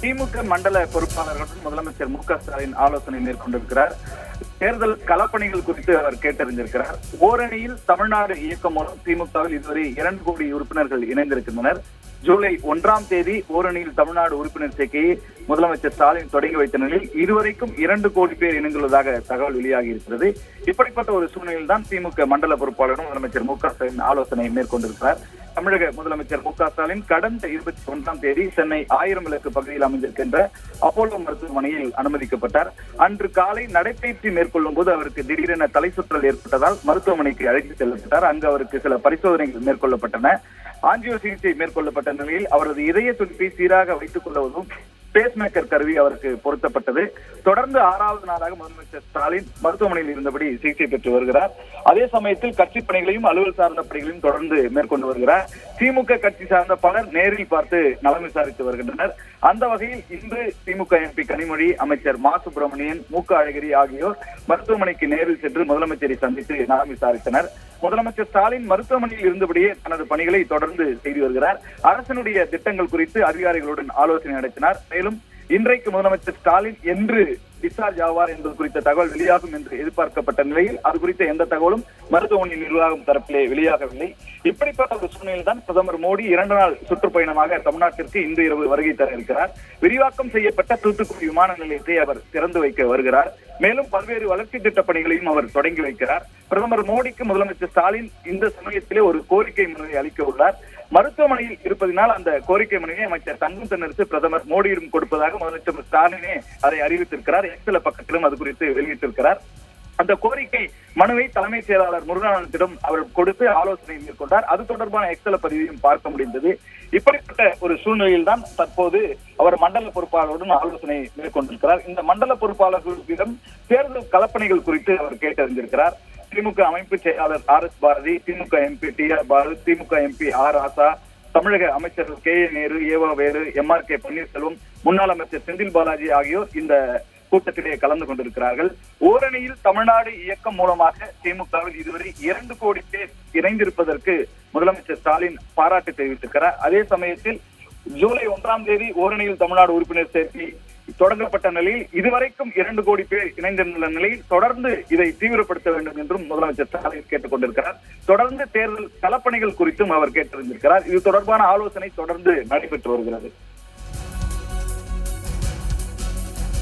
திமுக மண்டல பொறுப்பாளர்களுடன் முதலமைச்சர் மு க ஸ்டாலின் ஆலோசனை மேற்கொண்டிருக்கிறார். தேர்தல் களப்பணிகள் குறித்து அவர் கேட்டறிந்திருக்கிறார். ஓரணியில் தமிழ்நாடு இயக்கம் மூலம் திமுகவில் இதுவரை இரண்டு கோடி உறுப்பினர்கள் இணைந்திருக்கின்றனர். ஜூலை ஒன்றாம் தேதி ஓரணியில் தமிழ்நாடு உறுப்பினர் சேர்க்கையை முதலமைச்சர் ஸ்டாலின் தொடங்கி வைத்த நிலையில் இதுவரைக்கும் இரண்டு கோடி பேர் இணைந்துள்ளதாக தகவல் வெளியாகி இருக்கிறது இப்படிப்பட்ட ஒரு சூழ்நிலையில் தான் திமுக மண்டல பொறுப்பாளரும் முதலமைச்சர் மு க ஸ்டாலின் ஆலோசனை மேற்கொண்டிருக்கிறார். தமிழக முதலமைச்சர் மு க ஸ்டாலின் கடந்த இருபத்தி ஒன்றாம் தேதி சென்னை ஆயிரம் விளக்கு பகுதியில் அமைந்திருக்கின்ற அப்போலோ மருத்துவமனையில் அனுமதிக்கப்பட்டார். அன்று காலை நடைபயிற்சி மேற்கொள்ளும் போது அவருக்கு திடீரென தலை சுற்றல் ஏற்பட்டதால் மருத்துவமனைக்கு அழைத்து செல்லப்பட்டார். அங்கு அவருக்கு சில பரிசோதனைகள் மேற்கொள்ளப்பட்டன. ஆஞ்சியோ சிகிச்சை மேற்கொள்ளப்பட்ட நிலையில் அவரது இதய துடிப்பை சீராக வைத்துக் பேஸ்மேக்கர் கருவி அவருக்கு பொருத்தப்பட்டது. தொடர்ந்து ஆறாவது நாளாக முதலமைச்சர் ஸ்டாலின் மருத்துவமனையில் இருந்தபடி சிகிச்சை பெற்று வருகிறார். அதே சமயத்தில் கட்சி பணிகளையும் அலுவல் சார்ந்த பணிகளையும் தொடர்ந்து மேற்கொண்டு வருகிறார். திமுக கட்சி சார்ந்த பலர் நேரில் பார்த்து நலம் விசாரித்து வருகின்றனர். அந்த வகையில் இன்று திமுக எம்பி கனிமொழி அமைச்சர் மா சுப்பிரமணியன் மு க அழகிரி ஆகியோர் மருத்துவமனைக்கு நேரில் சென்று முதலமைச்சரை சந்தித்து நலம் விசாரித்தனர். முதலமைச்சர் ஸ்டாலின் மருத்துவமனையில் இருந்தபடியே தனது பணிகளை தொடர்ந்து செய்து வருகிறார். அரசனுடைய திட்டங்கள் குறித்து அதிகாரிகளுடன் ஆலோசனை நடத்தினார். மேலும் இன்றைக்கு முதலமைச்சர் ஸ்டாலின் என்று டிஸ்சார்ஜ் ஆவார் என்பது குறித்த தகவல் வெளியாகும் என்று எதிர்பார்க்கப்பட்ட நிலையில் அது குறித்த எந்த தகவலும் மருத்துவமனை நிர்வாகம் தரப்பிலே வெளியாகவில்லை. இப்படிப்பட்ட ஒரு சூழ்நிலையில் தான் பிரதமர் மோடி இரண்டு நாள் சுற்றுப்பயணமாக தமிழ்நாட்டிற்கு இன்று இரவு வருகை தர இருக்கிறார். விரிவாக்கம் செய்யப்பட்ட தூத்துக்குடி விமான நிலையத்தை அவர் திறந்து வைக்க வருகிறார். மேலும் பல்வேறு வளர்ச்சி திட்ட பணிகளையும் அவர் தொடங்கி வைக்கிறார். பிரதமர் மோடிக்கு முதலமைச்சர் ஸ்டாலின் இந்த சமயத்திலே ஒரு கோரிக்கை மனுவை அளிக்க உள்ளார். மருத்துவமனையில் இருப்பதனால் அந்த கோரிக்கை மனுவை அமைச்சர் தங்கம் தென்னரசு பிரதமர் மோடியிடம் கொடுப்பதாக முதலமைச்சர் ஸ்டாலினே அதை அறிவித்திருக்கிறார். எக்ஸல பக்கத்திலும் அது குறித்து வெளியிட்டிருக்கிறார். அந்த கோரிக்கை மனுவை தலைமைச் செயலாளர் முருகானந்திடம் அவர் கொடுத்து ஆலோசனை மேற்கொண்டார். அது தொடர்பான எக்ஸல பதிவையும் பார்க்க முடிந்தது. இப்படிப்பட்ட ஒரு சூழ்நிலையில் தான் தற்போது அவர் மண்டல பொறுப்பாளருடன் ஆலோசனை மேற்கொண்டிருக்கிறார். இந்த மண்டல பொறுப்பாளர்களிடம் தேர்தல் கலப்பணிகள் குறித்து அவர் கேட்டறிந்திருக்கிறார். திமுக அமைப்பு செயலாளர் R S Bharathi DMK MP T R Baalu DMK MP R ஆசா தமிழக அமைச்சர்கள் K A Nehru E V Velu M R K Panneerselvam முன்னாள் அமைச்சர் செந்தில் பாலாஜி ஆகியோர் இந்த கூட்டத்திலே கலந்து கொண்டிருக்கிறார்கள். ஓரணியில் தமிழ்நாடு இயக்கம் மூலமாக திமுகவில் இதுவரை இரண்டு கோடி பேர் இணைந்திருப்பதற்கு முதலமைச்சர் ஸ்டாலின் பாராட்டு தெரிவித்திருக்கிறார். அதே சமயத்தில் ஜூலை ஒன்றாம் தேதி ஓரணியில் தமிழ்நாடு உறுப்பினர் சேர்க்கை தொடங்கப்பட்ட நிலையில் இதுவரைக்கும் இரண்டு கோடி பேர் இணைந்திருந்த நிலையில் தொடர்ந்து இதை தீவிரப்படுத்த வேண்டும் என்றும் முதலமைச்சர் ஸ்டாலின் கேட்டுக் கொண்டிருக்கிறார். தொடர்ந்து தேர்தல் களப்பணிகள் குறித்தும் அவர் கேட்டிருந்திருக்கிறார் இது தொடர்பான ஆலோசனை தொடர்ந்து நடைபெற்று வருகிறது.